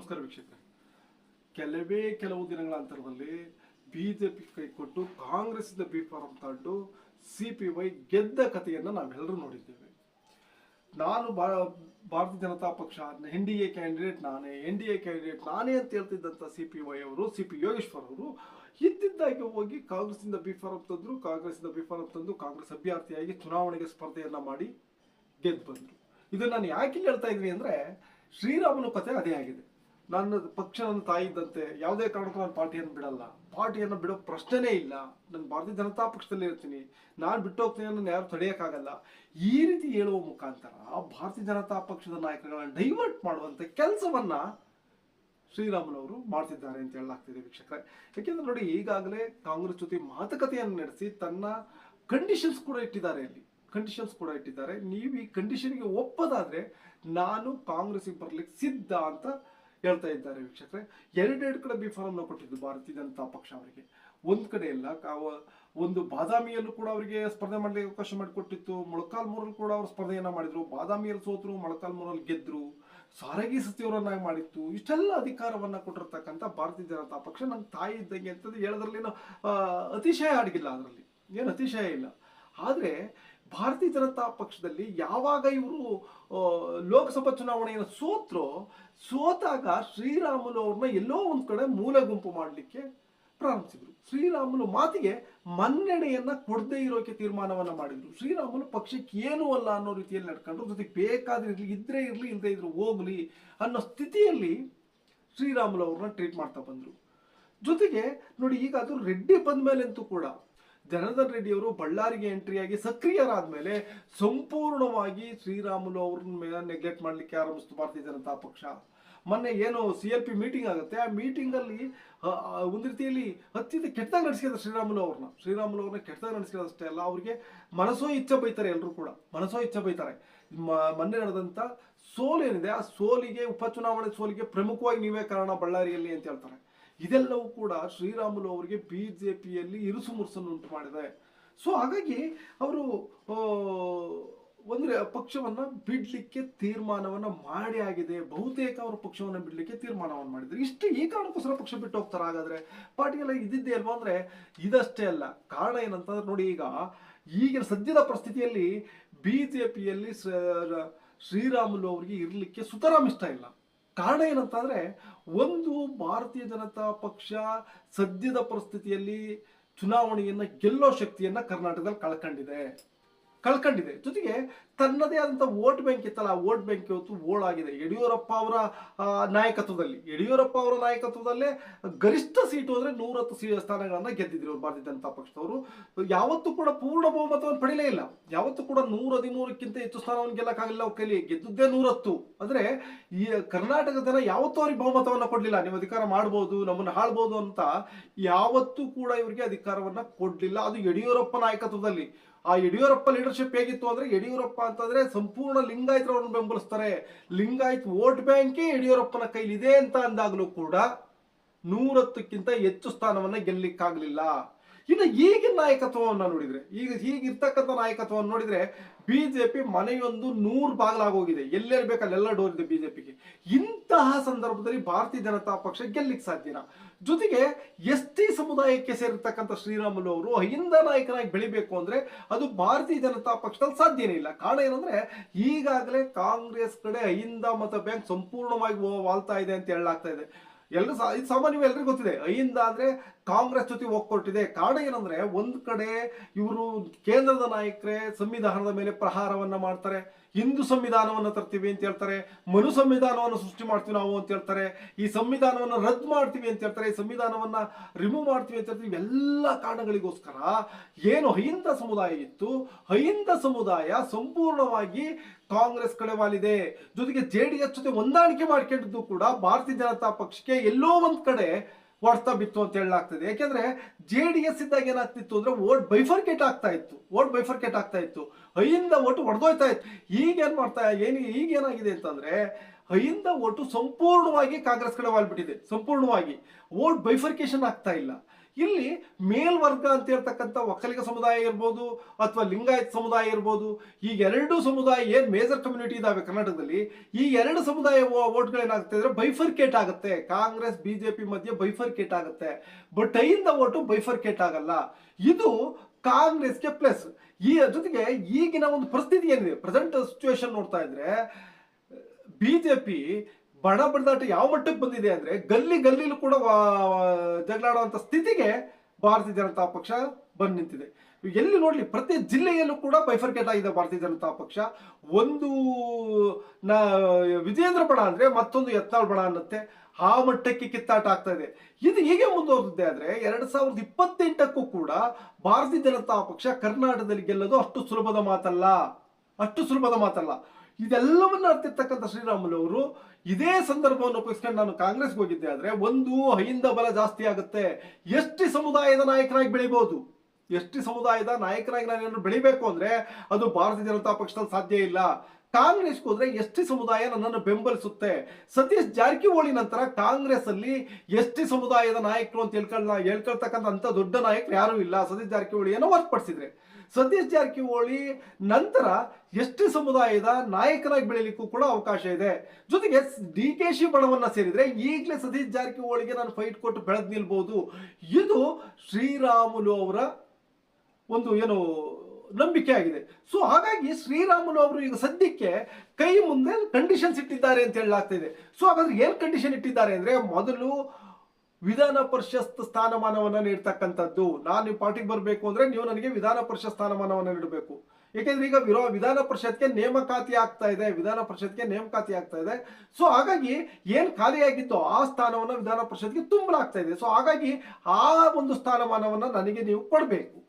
ನಮಸ್ಕಾರ ವೀಕ್ಷಕರೇ. ಕೆಲವೇ ಕೆಲವು ದಿನಗಳ ಅಂತರದಲ್ಲಿ ಬಿಜೆಪಿ ಕೈ ಕೊಟ್ಟು ಕಾಂಗ್ರೆಸ್ಸಿಂದ ಬಿ ಫಾರಂ ತಗೊಂಡು ಸಿ ಪಿ ವೈ ಗೆದ್ದ ಕಥೆಯನ್ನು ನಾವೆಲ್ಲರೂ ನೋಡಿದ್ದೇವೆ. ನಾನು ಬಾ, ಭಾರತೀಯ ಜನತಾ ಪಕ್ಷ, ಎನ್ ಡಿ ಎ ಕ್ಯಾಂಡಿಡೇಟ್ ನಾನೇ, ಎನ್ ಡಿ ಎ ಕ್ಯಾಂಡಿಡೇಟ್ ನಾನೇ ಅಂತ ಹೇಳ್ತಿದ್ದಂಥ ಸಿ ಪಿ ವೈ ಅವರು, ಸಿ ಪಿ ಯೋಗೇಶ್ವರ್ ಅವರು ಇದ್ದಿದ್ದಾಗಿ ಹೋಗಿ ಕಾಂಗ್ರೆಸ್ಸಿಂದ ಬಿ ಫಾರಂ ತಂದರು, ಕಾಂಗ್ರೆಸ್ಸಿಂದ ಬಿ ಫಾರಂ ತಂದು ಕಾಂಗ್ರೆಸ್ ಅಭ್ಯರ್ಥಿಯಾಗಿ ಚುನಾವಣೆಗೆ ಸ್ಪರ್ಧೆಯನ್ನ ಮಾಡಿ ಗೆದ್ದು ಬಂದರು. ಇದು ನಾನು ಯಾಕೆ ಹೇಳ್ತಾ ಇದ್ದೀನಿ ಅಂದರೆ ಶ್ರೀರಾಮನ ಕಥೆ ಅದೇ ಆಗಿದೆ. ನನ್ನ ಪಕ್ಷ ನನ್ನ ತಾಯಿ ಇದ್ದಂತೆ ಯಾವುದೇ ಕಾರಣಕ್ಕೂ ನಾನು ಪಾರ್ಟಿಯನ್ನು ಬಿಡಲ್ಲ. ಪಾರ್ಟಿಯನ್ನು ಬಿಡೋ ಪ್ರಶ್ನೆನೇ ಇಲ್ಲ. ನಾನು ಭಾರತೀಯ ಜನತಾ ಪಕ್ಷದಲ್ಲಿ ಇರ್ತೀನಿ. ನಾನು ಬಿಟ್ಟು ಹೋಗ್ತೀನಿ ಅನ್ನೋ ಯಾರು ತಡೆಯೋಕ್ಕಾಗಲ್ಲ. ಈ ರೀತಿ ಹೇಳುವ ಮುಖಾಂತರ ಭಾರತೀಯ ಜನತಾ ಪಕ್ಷದ ನಾಯಕರುಗಳನ್ನ ಡೈವರ್ಟ್ ಮಾಡುವಂಥ ಕೆಲಸವನ್ನ ಶ್ರೀರಾಮನವರು ಮಾಡ್ತಿದ್ದಾರೆ ಅಂತ ಹೇಳಲಾಗ್ತಿದೆ ವೀಕ್ಷಕರೇ. ಯಾಕೆಂದ್ರೆ ನೋಡಿ, ಈಗಾಗಲೇ ಕಾಂಗ್ರೆಸ್ ಜೊತೆ ಮಾತುಕತೆಯನ್ನು ನಡೆಸಿ ತನ್ನ ಕಂಡೀಷನ್ಸ್ ಕೂಡ ಇಟ್ಟಿದ್ದಾರೆ ಅಲ್ಲಿ. ಕಂಡೀಷನ್ಸ್ ಕೂಡ ಇಟ್ಟಿದ್ದಾರೆ. ನೀವು ಈ ಕಂಡೀಷನ್ಗೆ ಒಪ್ಪದಾದ್ರೆ ನಾನು ಕಾಂಗ್ರೆಸ್ಗೆ ಬರ್ಲಿಕ್ಕೆ ಸಿದ್ಧ ಅಂತ ಹೇಳ್ತಾ ಇದ್ದಾರೆ ವೀಕ್ಷಕರೇ. ಎರಡೆರಡು ಕಡೆ ಬಿ ಫಾರಮ್ನ ಕೊಟ್ಟಿದ್ದು ಭಾರತೀಯ ಜನತಾ ಪಕ್ಷ ಅವರಿಗೆ. ಒಂದು ಕಡೆ ಕಾವ, ಒಂದು ಬಾದಾಮಿಯಲ್ಲೂ ಕೂಡ ಅವರಿಗೆ ಸ್ಪರ್ಧೆ ಮಾಡಲಿಕ್ಕೆ ಅವಕಾಶ ಮಾಡಿಕೊಟ್ಟಿತ್ತು. ಮೊಳಕಾಲ್ಮೂರಲ್ಲಿ ಕೂಡ ಅವರು ಸ್ಪರ್ಧೆಯನ್ನು ಮಾಡಿದರು. ಬಾದಾಮಿಯಲ್ಲಿ ಸೋತರು ಮೊಳಕಾಲ್ಮೂರಲ್ಲಿ ಗೆದ್ದರು ಸಾರಿಗೆ ಸಚಿವರನ್ನಾಗಿ ಮಾಡಿತ್ತು. ಇಷ್ಟೆಲ್ಲ ಅಧಿಕಾರವನ್ನು ಕೊಟ್ಟಿರ್ತಕ್ಕಂಥ ಭಾರತೀಯ ಜನತಾ ಪಕ್ಷ ನನ್ನ ತಾಯಿ ಇದ್ದಂಗೆ ಅಂತಂದು ಹೇಳೋದ್ರಲ್ಲಿ ಏನೋ ಅತಿಶಯ ಅಡಗಿಲ್ಲ ಅದರಲ್ಲಿ. ಏನು ಅತಿಶಯ ಇಲ್ಲ. ಆದರೆ ಭಾರತೀಯ ಜನತಾ ಪಕ್ಷದಲ್ಲಿ ಯಾವಾಗ ಇವರು ಲೋಕಸಭಾ ಚುನಾವಣೆಯನ್ನು ಸೋತ್ರೋ, ಸೋತಾಗ ಶ್ರೀರಾಮುಲು ಅವ್ರನ್ನ ಎಲ್ಲೋ ಒಂದು ಕಡೆ ಮೂಲ ಗುಂಪು ಮಾಡಲಿಕ್ಕೆ ಪ್ರಾರಂಭಿಸಿದ್ರು. ಶ್ರೀರಾಮುಲು ಮಾತಿಗೆ ಮನ್ನಣೆಯನ್ನ ಕೊಡದೇ ಇರೋಕೆ ತೀರ್ಮಾನವನ್ನು ಮಾಡಿದ್ರು. ಶ್ರೀರಾಮುಲು ಪಕ್ಷಕ್ಕೆ ಏನು ಅಲ್ಲ ಅನ್ನೋ ರೀತಿಯಲ್ಲಿ ನಡ್ಕೊಂಡ್ರು. ಜೊತೆಗೆ ಬೇಕಾದ್ರೆ ಇರಲಿ, ಇದ್ರೆ ಇರಲಿ ಇಲ್ಲದೆ ಇದ್ರು ಹೋಗಲಿ ಅನ್ನೋ ಸ್ಥಿತಿಯಲ್ಲಿ ಶ್ರೀರಾಮುಲು ಅವ್ರನ್ನ ಟ್ರೀಟ್ ಮಾಡ್ತಾ ಬಂದ್ರು. ಜೊತೆಗೆ ನೋಡಿ ಈಗ ಅದು ರೆಡ್ಡಿ ಬಂದ್ಮೇಲಂತೂ ಕೂಡ ಜನಾರ್ದನ್ ರೆಡ್ಡಿ ಅವರು ಬಳ್ಳಾರಿಗೆ ಎಂಟ್ರಿಯಾಗಿ ಸಕ್ರಿಯರಾದ ಮೇಲೆ ಸಂಪೂರ್ಣವಾಗಿ ಶ್ರೀರಾಮುಲು ಅವ್ರನ್ನ ಮೇಲೆ ನೆಗ್ಲೆಕ್ಟ್ ಮಾಡ್ಲಿಕ್ಕೆ ಆರಂಭಿಸ್ತು ಭಾರತೀಯ ಜನತಾ ಪಕ್ಷ. ಮೊನ್ನೆ ಏನು ಸಿ ಎಲ್ ಪಿ ಮೀಟಿಂಗ್ ಆಗುತ್ತೆ. ಆ ಮೀಟಿಂಗ್ ಅಲ್ಲಿ ಆ, ಆ, ಒಂದು ರೀತಿಯಲ್ಲಿ ಅತ್ಯಂತ ಕೆಟ್ಟದಾಗ ನಡೆಸಿದ್ರು ಶ್ರೀರಾಮುಲು ಅವ್ರನ್ನ. ಶ್ರೀರಾಮುಲು ಅವ್ರನ್ನ ಕೆಟ್ಟದಾಗ ನಡೆಸಿರೋದಷ್ಟೇ ಅಲ್ಲ ಅವ್ರಿಗೆ ಮನಸ್ಸೋ ಇಚ್ಛೆ ಬೈತಾರೆ ಎಲ್ಲರೂ ಕೂಡ. ಮನಸ್ಸೋ ಇಚ್ಛೆ ಬೈತಾರೆ. ಮೊನ್ನೆ ನಡೆದಂತ ಸೋಲೇನಿದೆ ಆ ಸೋಲಿಗೆ ಉಪಚುನಾವಣೆ ಸೋಲಿಗೆ ಪ್ರಮುಖವಾಗಿ ನೀವೇ ಕಾರಣ ಬಳ್ಳಾರಿಯಲ್ಲಿ ಅಂತ ಹೇಳ್ತಾರೆ. ಇದೆಲ್ಲವೂ ಕೂಡ ಶ್ರೀರಾಮುಲು ಅವರಿಗೆ ಬಿ ಜೆ ಪಿಯಲ್ಲಿ ಇರುಸು ಮುರುಸನ್ನು ಉಂಟು ಮಾಡಿದೆ. ಸೊ ಹಾಗಾಗಿ ಅವರು ಒಂದು ಪಕ್ಷವನ್ನ ಬಿಡ್ಲಿಕ್ಕೆ ತೀರ್ಮಾನವನ್ನ ಮಾಡಿ ಆಗಿದೆ. ಬಹುತೇಕ ಅವರು ಪಕ್ಷವನ್ನ ಬಿಡ್ಲಿಕ್ಕೆ ತೀರ್ಮಾನವನ್ನು ಮಾಡಿದ್ರು. ಇಷ್ಟು ಈ ಕಾರಣಕ್ಕೋಸ್ಕರ ಪಕ್ಷ ಬಿಟ್ಟು ಹೋಗ್ತಾರೆ? ಹಾಗಾದ್ರೆ ಪಾರ್ಟಿಗೆಲ್ಲ ಇದ್ದಿದ್ದೇ ಅಲ್ವಾ ಅಂದ್ರೆ ಇದಷ್ಟೇ ಅಲ್ಲ. ಕಾರಣ ಏನಂತಂದ್ರೆ ನೋಡಿ ಈಗ ಈಗಿನ ಸದ್ಯದ ಪರಿಸ್ಥಿತಿಯಲ್ಲಿ ಬಿಜೆಪಿಯಲ್ಲಿ ಶ್ರೀರಾಮುಲು ಅವರಿಗೆ ಇರಲಿಕ್ಕೆ ಸುತರಾಮ್ ಇಷ್ಟ ಇಲ್ಲ. ಕಾರಣ ಏನಂತಂದ್ರೆ ಒಂದು ಭಾರತೀಯ ಜನತಾ ಪಕ್ಷ ಸದ್ಯದ ಪರಿಸ್ಥಿತಿಯಲ್ಲಿ ಚುನಾವಣೆಯನ್ನ ಗೆಲ್ಲೋ ಶಕ್ತಿಯನ್ನ ಕರ್ನಾಟಕದಲ್ಲಿ ಕಳ್ಕೊಂಡಿದೆ. ಕಳ್ಕೊಂಡಿದೆ. ಜೊತೆಗೆ ತನ್ನದೇ ಆದಂಥ ವೋಟ್ ಬ್ಯಾಂಕ್ ಇತ್ತಲ್ಲ, ಆ ವೋಟ್ ಬ್ಯಾಂಕ್ ಇವತ್ತು ಓಳಾಗಿದೆ ಯಡಿಯೂರಪ್ಪ ಅವರ ನಾಯಕತ್ವದಲ್ಲಿ, ಯಡಿಯೂರಪ್ಪ ಅವರ ನಾಯಕತ್ವದಲ್ಲೇ ಗರಿಷ್ಠ ಸೀಟು ಅಂದ್ರೆ ನೂರತ್ತು ಸೀ, ಸ್ಥಾನಗಳನ್ನು ಗೆದ್ದಿದ್ರು ಭಾರತೀಯ ಜನತಾ ಪಕ್ಷದವರು. ಯಾವತ್ತೂ ಕೂಡ ಪೂರ್ಣ ಬಹುಮತವನ್ನು ಪಡಿಲೇ ಇಲ್ಲ. ಯಾವತ್ತೂ ಕೂಡ ನೂರ ಹದಿಮೂರಕ್ಕಿಂತ ಹೆಚ್ಚು ಸ್ಥಾನವನ್ನು ಗೆಲ್ಲಕ್ಕಾಗಲಿಲ್ಲ ಅವ್ರ ಕೈಲಿ. ಗೆದ್ದುದೇ ನೂರತ್ತು. ಅಂದರೆ ಈ ಕರ್ನಾಟಕದ ಜನ ಯಾವತ್ತೂ ಅವ್ರಿಗೆ ಬಹುಮತವನ್ನು ಕೊಡ್ಲಿಲ್ಲ. ನೀವು ಅಧಿಕಾರ ಮಾಡ್ಬೋದು, ನಮ್ಮನ್ನ ಆಳ್ಬೋದು ಅಂತ ಯಾವತ್ತೂ ಕೂಡ ಇವರಿಗೆ ಅಧಿಕಾರವನ್ನ ಕೊಡಲಿಲ್ಲ. ಅದು ಯಡಿಯೂರಪ್ಪ ನಾಯಕತ್ವದಲ್ಲಿ. ಆ ಯಡಿಯೂರಪ್ಪ ಲೀಡರ್ಶಿಪ್ ಹೇಗಿತ್ತು ಅಂದ್ರೆ ಯಡಿಯೂರಪ್ಪ ಅಂತಂದ್ರೆ ಸಂಪೂರ್ಣ ಲಿಂಗಾಯತರವ್ರನ್ನ ಬೆಂಬಲಿಸ್ತಾರೆ. ಲಿಂಗಾಯತ್ ವೋಟ್ ಬ್ಯಾಂಕೇ ಯಡಿಯೂರಪ್ಪನ ಕೈಲಿದೆ ಅಂತ ಅಂದಾಗಲೂ ಕೂಡ ನೂರತ್ತಕ್ಕಿಂತ ಹೆಚ್ಚು ಸ್ಥಾನವನ್ನ ಗೆಲ್ಲಿಕ್ಕಾಗ್ಲಿಲ್ಲ. ಇನ್ನು ಈಗಿನ ನಾಯಕತ್ವವನ್ನ ನೋಡಿದ್ರೆ, ಈಗ ಈಗಿರ್ತಕ್ಕಂಥ ನಾಯಕತ್ವವನ್ನು ನೋಡಿದ್ರೆ ಬಿಜೆಪಿ ಮನೆಯೊಂದು ನೂರು ಬಾಗಿಲಾಗೋಗಿದೆ. ಎಲ್ಲೆಲ್ಲಿ ಬೇಕಲ್ಲೆಲ್ಲ ಡೋರ್ ಇದೆ ಪಿಗೆ ಇಂತಹ ಸಂದರ್ಭದಲ್ಲಿ ಭಾರತೀಯ ಜನತಾ ಪಕ್ಷ ಗೆಲ್ಲಿಕ್ ಸಾಧ್ಯನಾ. ಜೊತೆಗೆ ಎಸ್ ಟಿ ಸಮುದಾಯಕ್ಕೆ ಸೇರಿರ್ತಕ್ಕಂಥ ಶ್ರೀರಾಮುಲು ಅವರು ಅಹಿಂದ ನಾಯಕನಾಗಿ ಬೆಳಿಬೇಕು ಅಂದ್ರೆ ಅದು ಭಾರತೀಯ ಜನತಾ ಪಕ್ಷದಲ್ಲಿ ಸಾಧ್ಯನೇ ಇಲ್ಲ. ಕಾರಣ ಏನಂದರೆ ಈಗಾಗಲೇ ಕಾಂಗ್ರೆಸ್ ಕಡೆ ಅಹಿಂದ ಮತ ಬ್ಯಾಂಕ್ ಸಂಪೂರ್ಣವಾಗಿ ವಾಲ್ತಾ ಇದೆ ಅಂತ ಹೇಳಲಾಗ್ತಾ ಇದೆ. ಎಲ್ಲರೂ ಸಾ ಇದು ಸಾಮಾನ್ಯವಾಗಿ ಎಲ್ರಿಗೂ ಗೊತ್ತಿದೆ. ಅಹಿಂದ ಅಂದ್ರೆ ಕಾಂಗ್ರೆಸ್ ಜೊತೆ ಹೋಗ್ಕೊಟ್ಟಿದೆ ಕಾರಣ ಏನಂದ್ರೆ ಒಂದ್ ಕಡೆ ಇವರು ಕೇಂದ್ರದ ನಾಯಕರೇ ಸಂವಿಧಾನದ ಮೇಲೆ ಪ್ರಹಾರವನ್ನ ಮಾಡ್ತಾರೆ. ಹಿಂದೂ ಸಂವಿಧಾನವನ್ನ ತರ್ತೀವಿ ಅಂತ ಹೇಳ್ತಾರೆ. ಮನು ಸಂವಿಧಾನವನ್ನು ಸೃಷ್ಟಿ ಮಾಡ್ತೀವಿ ನಾವು ಅಂತ ಹೇಳ್ತಾರೆ. ಈ ಸಂವಿಧಾನವನ್ನು ರದ್ದು ಮಾಡ್ತೀವಿ ಅಂತ ಹೇಳ್ತಾರೆ. ಈ ಸಂವಿಧಾನವನ್ನ ರಿಮೂವ್ ಮಾಡ್ತೀವಿ ಅಂತ ಹೇಳ್ತೀವಿ ಎಲ್ಲ ಕಾರಣಗಳಿಗೋಸ್ಕರ ಏನು ಅಹಿಂದ ಸಮುದಾಯ ಇತ್ತು. ಅಹಿಂದ ಸಮುದಾಯ ಸಂಪೂರ್ಣವಾಗಿ ಕಾಂಗ್ರೆಸ್ ಕಡೆ ವಾಲಿದೆ. ಜೊತೆಗೆ ಜೆ ಡಿ ಎಸ್ ಜೊತೆ ಹೊಂದಾಣಿಕೆ ಮಾಡ್ಕೊಂಡಿದ್ದು ಕೂಡ ಭಾರತೀಯ ಜನತಾ ಪಕ್ಷಕ್ಕೆ ಎಲ್ಲೋ ಒಂದು ಕಡೆ ಹೊಡ್ತಾ ಬಿತ್ತು ಅಂತ ಹೇಳಲಾಗ್ತದೆ. ಯಾಕೆಂದ್ರೆ ಜೆ ಡಿ ಎಸ್ ಇದ್ದಾಗ ಏನಾಗ್ತಿತ್ತು ಅಂದ್ರೆ ವೋಟ್ ಬೈಫರ್ಕೇಟ್ ಆಗ್ತಾ ಇತ್ತು. ವೋಟ್ ಬೈಫರ್ಕೇಟ್ ಆಗ್ತಾ ಇತ್ತು. ಹೈಯಿಂದ ಓಟು ಹೊಡೆದೋಯ್ತಾ ಇತ್ತು. ಈಗ ಏನ್ ಮಾಡ್ತಾ, ಏನು, ಈಗ ಏನಾಗಿದೆ ಅಂತಂದ್ರೆ ಹೈಯಿಂದ ಓಟು ಸಂಪೂರ್ಣವಾಗಿ ಕಾಂಗ್ರೆಸ್ ಕಡೆ ವಾಲ್ಬಿಟ್ಟಿದೆ. ಸಂಪೂರ್ಣವಾಗಿ. ವೋಟ್ ಬೈಫರ್ಕೇಶನ್ ಆಗ್ತಾ ಇಲ್ಲ. ಇಲ್ಲಿ ಮೇಲ್ವರ್ಗ ಅಂತ ಇರ್ತಕ್ಕಂಥ ಒಕ್ಕಲಿಗ ಸಮುದಾಯ ಇರ್ಬೋದು ಅಥವಾ ಲಿಂಗಾಯತ್ ಸಮುದಾಯ ಇರ್ಬೋದು, ಈ ಎರಡು ಸಮುದಾಯ ಏನು ಮೇಜರ್ ಕಮ್ಯುನಿಟಿ ಇದಾವೆ ಕರ್ನಾಟಕದಲ್ಲಿ, ಈ ಎರಡು ಸಮುದಾಯ ಓಟ್ಗಳೇನಾಗುತ್ತೆ ಅಂದ್ರೆ ಬೈಫರ್ಕೇಟ್ ಆಗುತ್ತೆ. ಕಾಂಗ್ರೆಸ್ ಬಿಜೆಪಿ ಮಧ್ಯೆ ಬೈಫರ್ಕೇಟ್ ಆಗುತ್ತೆ. ಬಟ್ ಐಯಿಂದ ಓಟು ಬೈಫರ್ಕೇಟ್ ಆಗಲ್ಲ. ಇದು ಕಾಂಗ್ರೆಸ್ಗೆ ಪ್ಲಸ್ ಈ ಜೊತೆಗೆ ಈಗಿನ ಒಂದು ಪರಿಸ್ಥಿತಿ ಏನಿದೆ? ಪ್ರೆಸೆಂಟ್ ಸಿಚುವೇಶನ್ ನೋಡ್ತಾ ಇದ್ರೆ ಬಿಜೆಪಿ ಬಣ ಬಡದಾಟ ಯಾವ ಮಟ್ಟಕ್ಕೆ ಬಂದಿದೆ ಅಂದ್ರೆ ಗಲ್ಲಿ ಗಲ್ಲಿಲೂ ಕೂಡ ಜಗಳಾಡುವಂತ ಸ್ಥಿತಿಗೆ ಭಾರತೀಯ ಜನತಾ ಪಕ್ಷ ಬಂದು ನಿಂತಿದೆ. ಎಲ್ಲಿ ನೋಡ್ಲಿ ಪ್ರತಿ ಜಿಲ್ಲೆಯಲ್ಲೂ ಕೂಡ ಬೈಫರ್ಕೇಟ್ ಆಗಿದೆ ಭಾರತೀಯ ಜನತಾ ಪಕ್ಷ. ಒಂದು, ನ ವಿಜೇಂದ್ರ ಬಣ ಅಂದ್ರೆ ಮತ್ತೊಂದು ಯತ್ನಾಳ್ ಬಣ ಅನ್ನತ್ತೆ. ಆ ಮಟ್ಟಕ್ಕೆ ಕಿತ್ತಾಟ ಆಗ್ತಾ ಇದೆ. ಇದು ಹೀಗೆ ಮುಂದುವರೆದಿದೆ ಅಂದ್ರೆ ಎರಡ್ ಸಾವಿರದ ಇಪ್ಪತ್ತೆಂಟಕ್ಕೂ ಕೂಡ ಭಾರತೀಯ ಜನತಾ ಪಕ್ಷ ಕರ್ನಾಟಕದಲ್ಲಿ ಗೆಲ್ಲೋದು ಅಷ್ಟು ಸುಲಭದ ಮಾತಲ್ಲ. ಅಷ್ಟು ಸುಲಭದ ಮಾತಲ್ಲ. ಇದೆಲ್ಲವನ್ನ ಅರ್ತಿರ್ತಕ್ಕಂಥ ಶ್ರೀರಾಮುಲು ಅವರು ಇದೇ ಸಂದರ್ಭವನ್ನು ಉಪಯೋಗಿಸ್ಕೊಂಡು ನಾನು ಕಾಂಗ್ರೆಸ್ಗೆ ಹೋಗಿದ್ದೆ ಆದ್ರೆ ಒಂದು ಹೈಯಿಂದ ಬಲ ಜಾಸ್ತಿ ಆಗುತ್ತೆ. ಎಷ್ಟಿ ಸಮುದಾಯದ ನಾಯಕರಾಗಿ ಬೆಳಿಬಹುದು? ಎಷ್ಟು ಸಮುದಾಯದ ನಾಯಕರಾಗಿ ನಾನು ಬೆಳಿಬೇಕು ಅಂದ್ರೆ ಅದು ಭಾರತೀಯ ಜನತಾ ಪಕ್ಷದಲ್ಲಿ ಸಾಧ್ಯ ಇಲ್ಲ. ಕಾಂಗ್ರೆಸ್ಗೆ ಹೋದ್ರೆ ಎಷ್ಟಿ ಸಮುದಾಯ ನನ್ನನ್ನು ಬೆಂಬಲಿಸುತ್ತೆ? ಸತೀಶ್ ಜಾರಕಿಹೊಳಿ ನಂತರ ಕಾಂಗ್ರೆಸ್ ಅಲ್ಲಿ ಎಷ್ಟಿ ಸಮುದಾಯದ ನಾಯಕರು ಅಂತ ಹೇಳ್ಕೊಳ್ಳ ಹೇಳ್ಕೊಳ್ತಕ್ಕಂಥ ಅಂತ ದೊಡ್ಡ ನಾಯಕರು ಯಾರು ಇಲ್ಲ. ಸತೀಶ್ ಜಾರಕಿಹೊಳಿಯನ್ನು ಹೊರತುಪಡಿಸಿದ್ರೆ ಸತೀಶ್ ಜಾರಕಿಹೊಳಿ ನಂತರ ಎಷ್ಟಿ ಸಮುದಾಯದ ನಾಯಕರಾಗಿ ಬೆಳಿಲಿಕ್ಕೂ ಕೂಡ ಅವಕಾಶ ಇದೆ. ಜೊತೆಗೆ ಡಿ ಕೆ ಶಿ ಬಣವನ್ನ ಸೇರಿದ್ರೆ ಈಗಲೇ ಸತೀಶ್ ಜಾರಕಿಹೊಳಿಗೆ ನಾನು ಫೈಟ್ ಕೊಟ್ಟು ಬೆಳೆದ್ ನಿಲ್ಬಹುದು ಇದು ಶ್ರೀರಾಮುಲು ಅವರ ಒಂದು ಏನು ನಂಬಿಕೆ ಆಗಿದೆ. ಸೊ ಹಾಗಾಗಿ ಶ್ರೀರಾಮುಲು ಅವರು ಈಗ ಸದ್ಯಕ್ಕೆ ಕೈ ಮುಂದೆ ಕಂಡೀಷನ್ಸ್ ಇಟ್ಟಿದ್ದಾರೆ ಅಂತ ಹೇಳಲಾಗ್ತಿದೆ ಸೊ ಹಾಗಾದ್ರೆ ಏನ್ ಕಂಡೀಷನ್ ಇಟ್ಟಿದ್ದಾರೆ ಅಂದ್ರೆ ಮೊದಲು ವಿಧಾನ ಪರಿಷತ್ ಸ್ಥಾನಮಾನವನ್ನ ನೀಡ್ತಕ್ಕಂಥದ್ದು. ನಾನು ನೀವು ಪಾರ್ಟಿಗೆ ಬರಬೇಕು ಅಂದ್ರೆ ನೀವು ನನಗೆ ವಿಧಾನ ಪರಿಷತ್ ಸ್ಥಾನಮಾನವನ್ನ ನೀಡಬೇಕು. ಯಾಕೆಂದ್ರೆ ಈಗ ವಿರೋ ವಿಧಾನ ಪರಿಷತ್ಗೆ ನೇಮಕಾತಿ ಆಗ್ತಾ ಇದೆ, ವಿಧಾನ ಪರಿಷತ್ಗೆ ನೇಮಕಾತಿ ಆಗ್ತಾ ಇದೆ. ಸೊ ಹಾಗಾಗಿ ಏನ್ ಖಾಲಿಯಾಗಿತ್ತು ಆ ಸ್ಥಾನವನ್ನ ವಿಧಾನ ಪರಿಷತ್ಗೆ ತುಂಬಲಾಗ್ತಾ ಇದೆ. ಸೊ ಹಾಗಾಗಿ ಆ ಒಂದು ಸ್ಥಾನಮಾನವನ್ನ ನನಗೆ ನೀವು ಕೊಡಬೇಕು.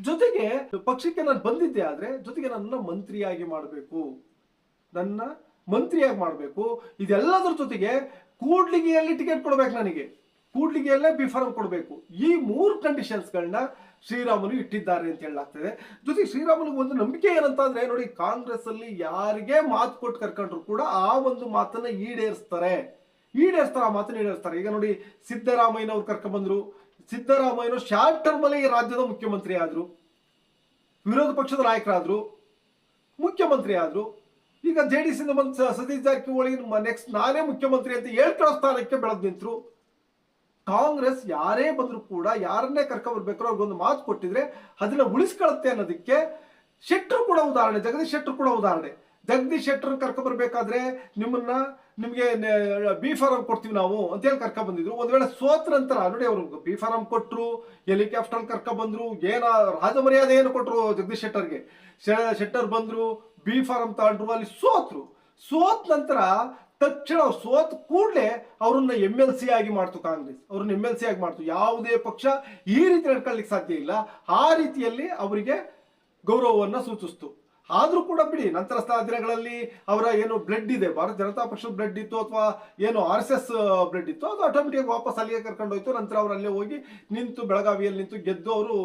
ಜೊತೆಗೆ ಪಕ್ಷಕ್ಕೆ ನಾನು ಬಂದಿದ್ದೆ ಆದ್ರೆ ಜೊತೆಗೆ ನನ್ನ ಮಂತ್ರಿಯಾಗಿ ಮಾಡಬೇಕು. ನನ್ನ ಮಂತ್ರಿಯಾಗಿ ಮಾಡಬೇಕು. ಇದೆಲ್ಲದರ ಜೊತೆಗೆ ಕೂಡ್ಲಿಗೆಯಲ್ಲಿ ಟಿಕೆಟ್ ಕೊಡ್ಬೇಕು ನನಗೆ. ಕೂಡ್ಲಿಗಿಯಲ್ಲೇ ಬಿಫಾರಂ ಕೊಡಬೇಕು. ಈ ಮೂರು ಕಂಡೀಷನ್ಸ್ಗಳನ್ನ ಶ್ರೀರಾಮುಲು ಇಟ್ಟಿದ್ದಾರೆ ಅಂತ ಹೇಳಲಾಗ್ತದೆ. ಜೊತೆಗೆ ಶ್ರೀರಾಮುಲು ಒಂದು ನಂಬಿಕೆ ಏನಂತ ಅಂದ್ರೆ, ನೋಡಿ ಕಾಂಗ್ರೆಸ್ ಅಲ್ಲಿ ಯಾರಿಗೆ ಮಾತು ಕೊಟ್ಟು ಕರ್ಕೊಂಡ್ರು ಕೂಡ ಆ ಒಂದು ಮಾತನ್ನ ಈಡೇರಿಸ್ತಾರೆ. ಈಡೇರಿಸ್ತಾರೆ, ಆ ಮಾತನ್ನ ಈಡೇರಿಸ್ತಾರೆ. ಈಗ ನೋಡಿ, ಸಿದ್ದರಾಮಯ್ಯನವ್ರು ಕರ್ಕೊಂಡ್ಬಂದ್ರು ಸಿದ್ದರಾಮಯ್ಯನವರು ಶಾರ್ಟ್ ಟರ್ಮ್ ಅಲ್ಲಿ ರಾಜ್ಯದ ಮುಖ್ಯಮಂತ್ರಿ ಆದ್ರು. ವಿರೋಧ ಪಕ್ಷದ ನಾಯಕರಾದ್ರು. ಮುಖ್ಯಮಂತ್ರಿ ಆದ್ರು. ಈಗ ಜೆ ಡಿ ಇಂದ ಬಂದ ಸತೀಶ್ ಜಾರಕಿಹೊಳಿ ನೆಕ್ಸ್ಟ್ ನಾನೇ ಮುಖ್ಯಮಂತ್ರಿ ಅಂತ ಹೇಳ್ಕೊಳ್ಳೋ ಸ್ಥಾನಕ್ಕೆ ಬೆಳೆದ್ ನಿಂತರು. ಕಾಂಗ್ರೆಸ್ ಯಾರೇ ಬಂದರೂ ಕೂಡ ಯಾರನ್ನೇ ಕರ್ಕೊಂಡ್ ಬರ್ಬೇಕು ಅವ್ರಿಗೊಂದು ಮಾತು ಕೊಟ್ಟಿದ್ರೆ ಅದನ್ನ ಉಳಿಸ್ಕೊಳತ್ತೆ ಅನ್ನೋದಕ್ಕೆ ಶೆಟ್ರು ಕೂಡ ಉದಾಹರಣೆ, ಜಗದೀಶ್ ಶೆಟ್ರು ಕೂಡ ಉದಾಹರಣೆ. ಜಗದೀಶ್ ಶೆಟ್ಟರ್ ಕರ್ಕೊಬರ್ಬೇಕಾದ್ರೆ ನಿಮ್ಮನ್ನ ನಿಮಗೆ ಬಿ ಫಾರಂ ಕೊಡ್ತೀವಿ ನಾವು ಅಂತ ಹೇಳಿ ಕರ್ಕೊಂಡ್ ಬಂದಿದ್ರು. ಒಂದ್ ವೇಳೆ ಸೋತ ನಂತರ ನೋಡಿ ಅವರು ಬಿ ಫಾರಂ ಕೊಟ್ಟರು ಹೆಲಿಕಾಪ್ಟರ್ ಕರ್ಕೊಂಡ್ ಬಂದ್ರು, ಏನ ರಾಜಮರ್ಯಾದೆ ಏನು ಕೊಟ್ಟರು ಜಗದೀಶ್ ಶೆಟ್ಟರ್ಗೆ? ಶೆಟ್ಟರ್ ಬಂದ್ರು, ಬಿ ಫಾರಂ ತಗೊಂಡ್ರು ಅಲ್ಲಿ ಸೋತ್ರು. ಸೋತ್ ನಂತರ ತಕ್ಷಣ ಸೋತ ಕೂಡಲೇ ಅವ್ರನ್ನ ಎಂ ಎಲ್ ಸಿ ಆಗಿ ಮಾಡ್ತು ಕಾಂಗ್ರೆಸ್. ಅವ್ರನ್ನ ಎಂ ಎಲ್ ಸಿ ಆಗಿ ಮಾಡ್ತು. ಯಾವುದೇ ಪಕ್ಷ ಈ ರೀತಿ ನಡ್ಕೊಳ್ಳಿಕ್ಕೆ ಸಾಧ್ಯ ಇಲ್ಲ. ಆ ರೀತಿಯಲ್ಲಿ ಅವರಿಗೆ ಗೌರವವನ್ನ ಸೂಚಿಸ್ತು. ಆದರೂ ಕೂಡ ಬಿಡಿ, ನಂತರ ದಿನಗಳಲ್ಲಿ ಅವರ ಏನು ಬ್ಲಡ್ ಇದೆ, ಭಾರತ ಜನತಾ ಪಕ್ಷದ ಬ್ಲಡ್ ಇತ್ತು ಅಥವಾ ಏನು ಆರ್ ಎಸ್ ಎಸ್ ಬ್ಲಡ್ ಇತ್ತು, ಅದು ಆಟೋಮೆಟಿಕ್ ವಾಪಸ್ ಅಲ್ಲಿಗೆ ಕರ್ಕೊಂಡು ಹೋಯ್ತು. ನಂತರ ಅವರು ಅಲ್ಲೇ ಹೋಗಿ ನಿಂತು ಬೆಳಗಾವಿಯಲ್ಲಿ ನಿಂತು ಗೆದ್ದು ಅವರು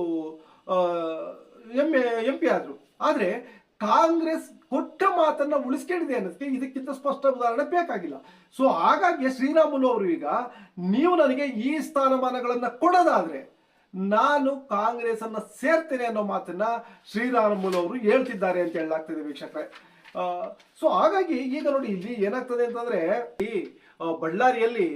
ಎಂ ಎಂ ಪಿ ಆದ್ರು. ಆದ್ರೆ ಕಾಂಗ್ರೆಸ್ ಕೊಟ್ಟ ಮಾತನ್ನ ಉಳಿಸ್ಕೊಂಡಿದೆ ಅನ್ನೋದಕ್ಕೆ ಇದಕ್ಕಿಂತ ಸ್ಪಷ್ಟ ಉದಾಹರಣೆ ಬೇಕಾಗಿಲ್ಲ. ಸೊ ಹಾಗಾಗಿ ಶ್ರೀರಾಮುಲು ಅವರು ಈಗ, ನೀವು ನನಗೆ ಈ ಸ್ಥಾನಮಾನಗಳನ್ನ ಕೊಡೋದಾದ್ರೆ ನಾನು ಕಾಂಗ್ರೆಸ್ ಅನ್ನ ಸೇರ್ತೇನೆ ಅನ್ನೋ ಮಾತನ್ನ ಶ್ರೀರಾಮುಲು ಅವರು ಹೇಳ್ತಿದ್ದಾರೆ ಅಂತ ಹೇಳಲಾಗ್ತದೆ ವೀಕ್ಷಕರೇ. ಸೊ ಹಾಗಾಗಿ ಈಗ ನೋಡಿ ಇಲ್ಲಿ ಏನಾಗ್ತದೆ ಅಂತಂದ್ರೆ, ಈ ಬಳ್ಳಾರಿಯಲ್ಲಿ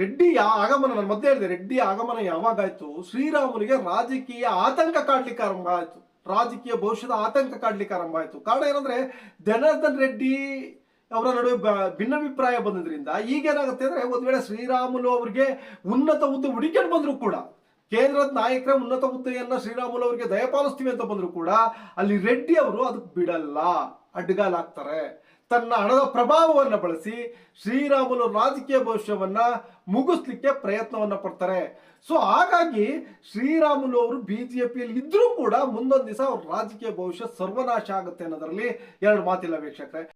ರೆಡ್ಡಿ ಆಗಮನ, ನಾನು ಮೊದಲೇ ಹೇಳಿದೆ, ರೆಡ್ಡಿ ಆಗಮನ ಯಾವಾಗಾಯ್ತು ಶ್ರೀರಾಮುಲಿಗೆ ರಾಜಕೀಯ ಆತಂಕ ಕಾಡ್ಲಿಕ್ಕೆ ಆರಂಭ ಆಯ್ತು. ರಾಜಕೀಯ ಭವಿಷ್ಯದ ಆತಂಕ ಕಾಡ್ಲಿಕ್ಕೆ ಆರಂಭ ಆಯಿತು. ಕಾರಣ ಏನಂದ್ರೆ, ಜನಾರ್ದನ್ ರೆಡ್ಡಿ ಅವರ ನಡುವೆ ಭಿನ್ನಾಭಿಪ್ರಾಯ ಬಂದಿದ್ರಿಂದ ಈಗೇನಾಗುತ್ತೆ ಅಂದ್ರೆ, ಒಂದ್ ವೇಳೆ ಶ್ರೀರಾಮುಲು ಅವರಿಗೆ ಉನ್ನತ ಹುದ್ದೆ ಹುಡುಕೊಂಡು ಬಂದ್ರು ಕೂಡ, ಕೇಂದ್ರದ ನಾಯಕರ ಉನ್ನತ ಹುದ್ದೆಯನ್ನ ಶ್ರೀರಾಮುಲು ಅವರಿಗೆ ದಯಪಾಲಿಸ್ತೀವಿ ಅಂತ ಬಂದ್ರು ಕೂಡ, ಅಲ್ಲಿ ರೆಡ್ಡಿ ಅವರು ಅದಕ್ಕೆ ಬಿಡಲ್ಲ ಅಡ್ಡಗಾಲಾಗ್ತಾರೆ ತನ್ನ ಹಣದ ಪ್ರಭಾವವನ್ನು ಬಳಸಿ ಶ್ರೀರಾಮುಲು ರಾಜಕೀಯ ಭವಿಷ್ಯವನ್ನ ಮುಗಿಸ್ಲಿಕ್ಕೆ ಪ್ರಯತ್ನವನ್ನ ಪಡ್ತಾರೆ. ಸೊ ಹಾಗಾಗಿ ಶ್ರೀರಾಮುಲು ಅವರು ಬಿ ಜೆ ಪಿಯಲ್ಲಿ ಇದ್ರೂ ಕೂಡ ಮುಂದೊಂದು ದಿವಸ ಅವ್ರ ರಾಜಕೀಯ ಭವಿಷ್ಯ ಸರ್ವನಾಶ ಆಗುತ್ತೆ ಅನ್ನೋದರಲ್ಲಿ ಎರಡು ಮಾತಿಲ್ಲ ವೀಕ್ಷಕರೇ.